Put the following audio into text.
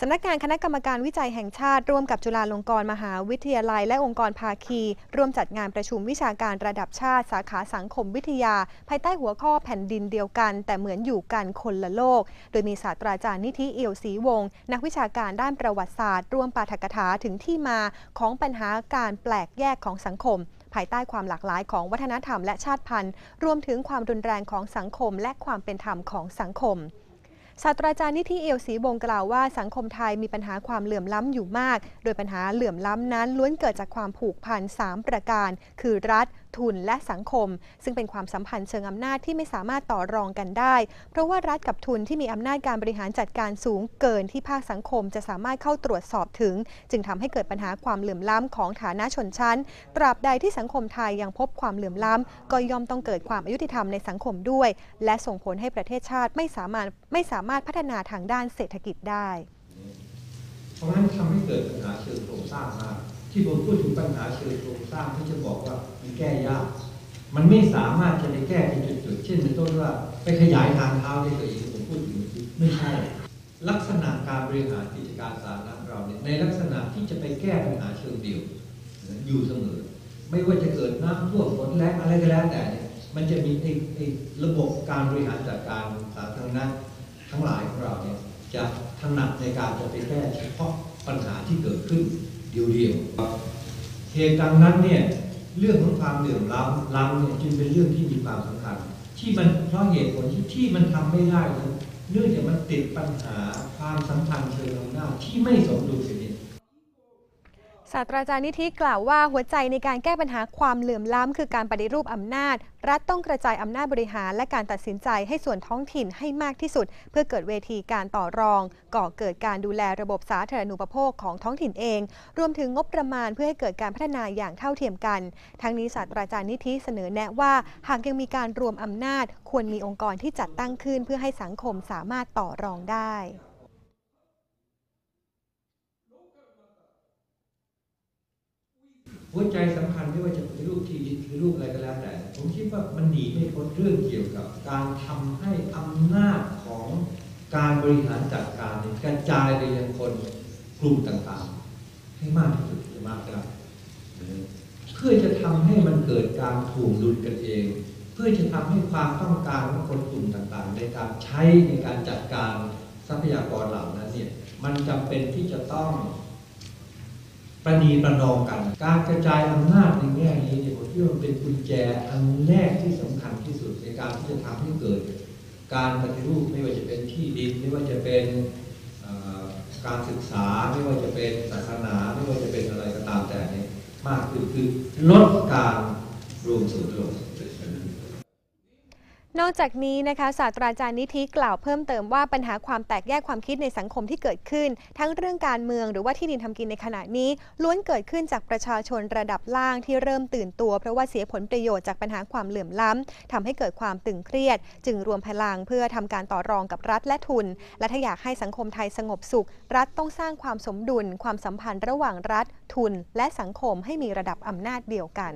สำนักงานคณะกรรมการวิจัยแห่งชาติ ร่วมกับจุฬาลงกรณ์มหาวิทยาลัย และองค์กรภาคี ร่วมจัดงานประชุมวิชาการระดับชาติ สาขาสังคมวิทยา ภายใต้หัวข้อแผ่นดินเดียวกัน แต่เหมือนอยู่กันคนละโลก โดยมีศาสตราจารย์นิธิเอี่ยวศรีวงศ์นักวิชาการด้านประวัติศาสตร์ ร่วมปาฐกถาถึงที่มาของปัญหาการแปลกแยกของสังคม ภายใต้ความหลากหลายของวัฒนธรรมและชาติพันธุ์ รวมถึงความรุนแรงของสังคม และความเป็นธรรมของสังคม ศาสตราจารย์นิธิเอียวศรีวงศ์กล่าวว่าสังคมไทยมีปัญหาความเหลื่อมล้ำอยู่มาก โดยปัญหาเหลื่อมล้ำนั้นล้วนเกิดจากความผูกพัน 3 ประการ คือรัฐ ทุน และสังคม ซึ่งเป็นความสัมพันธ์เชิงอำนาจที่ไม่สามารถต่อรองกันได้ เพราะว่ารัฐกับทุนที่มีอำนาจการบริหารจัดการสูงเกินที่ภาคสังคมจะสามารถเข้าตรวจสอบถึง จึงทำให้เกิดปัญหาความเหลื่อมล้ำของฐานะชนชั้น ตราบใดที่สังคมไทยยังพบความเหลื่อมล้ำก็ย่อมต้องเกิดความอายุติธรรมในสังคมด้วย และส่งผลให้ประเทศชาติไม่สามารถไม่สามารถามารถพัฒนาทางด้านเศรษฐกิจได้ เพราะฉะนั้นทำให้เกิดปัญหาเชิงโครงสร้างมากที่ผมพูดถึงปัญหาเชิงโครงสร้างที่จะบอกว่ามันแก้ยาก มันไม่สามารถจะไปแก้เป็นจุดๆเช่นเป็นต้นว่าไปขยายทางเท้าได้ตัวเองผมพูดถึงไม่ใช่ ลักษณะการบริหารกิจการสาธารณะเราเนี่ยในลักษณะที่จะไปแก้ปัญหาเชิงเดียว อยู่เสมอ ไม่ว่าจะเกิดน้ำท่วมฝนแรงอะไรก็แล้วแต่เนี่ยมันจะมีไอ้ระบบการบริหารจัดการสาธารณะ ทั้งหลายของเราเนี่ยจะถนัดในการจะไปแก้เฉพาะปัญหาที่เกิดขึ้นเดียวๆเหตุดังนั้นเนี่ยเรื่องของความเหลื่อมล้ำล้ำเนี่ยจึงเป็นเรื่องที่มีความสำคัญ ที่มันเพราะเหตุผลที่ที่มันทำไม่ได้เนื่องจากมันติดปัญหาความสัมพันธ์เชิงอำนาจที่ไม่สมดุลเนี่ย ศาสตราจารย์นิธิกล่าวว่าหัวใจในการแก้ปัญหาความเหลื่อมล้ำคือการปฏิรูปอำนาจ รัฐต้องกระจายอำนาจบริหาร และการตัดสินใจให้ส่วนท้องถิ่นให้มากที่สุด เพื่อเกิดเวทีการต่อรอง ก่อเกิดการดูแลระบบสาธารณูปโภคของท้องถิ่นเอง รวมถึงงบประมาณเพื่อให้เกิดการพัฒนาอย่างเท่าเทียมกัน ทั้งนี้ศาสตราจารย์นิธิเสนอแนะว่า หากยังมีการรวมอำนาจ ควรมีองค์กรที่จัดตั้งขึ้น เพื่อให้สังคมสามารถต่อรองได้ หัวใจสำคัญไม่ว่าจะเป็นรูปที่ดินหรือรูปอะไรก็แล้วแต่ ผมคิดว่ามันหนีไม่พ้นเรื่องเกี่ยวกับ การทำให้อำนาจของการบริหารจัดการเนี่ยกระจายไปยังคนกลุ่มต่างๆ ให้มากที่สุดจะมากก็ได้เพื่อจะทำให้มันเกิดการถ่วงดุลกันเอง เพื่อจะทำให้ความต้องการของคนกลุ่มต่างๆ ในการใช้ในการจัดการทรัพยากรเหล่านั้นเนี่ยมันจำเป็นที่จะต้อง ประนีประนอมกัน การกระจายอำนาจในแง่นี้เนี่ยผมคิดว่ามันเป็นกุญแจอันแรกที่สำคัญที่สุดในการที่จะทำให้เกิด การปฏิรูปไม่ว่าจะเป็นที่ดินไม่ว่าจะเป็นการศึกษาไม่ว่าจะเป็นศาสนาไม่ว่าจะเป็นอะไรก็ตามแต่เนี่ยมากขึ้นคือลดการรวมส่วนรวม นอกจากนี้นะคะศาสตราจารย์นิธิกล่าวเพิ่มเติมว่าปัญหาความแตกแยกความคิดในสังคมที่เกิดขึ้น ทั้งเรื่องการเมืองหรือว่าที่ดินทำกินในขณะนี้ ล้วนเกิดขึ้นจากประชาชนระดับล่างที่เริ่มตื่นตัว เพราะว่าเสียผลประโยชน์จากปัญหาความเหลื่อมล้ำทำให้เกิดความตึงเครียด จึงรวมพลังเพื่อทำการต่อรองกับรัฐและทุน และถ้าอยากให้สังคมไทยสงบสุข รัฐต้องสร้างความสมดุล ความสัมพันธ์ระหว่างรัฐ ทุน และสังคมให้มีระดับอำนาจเดียวกัน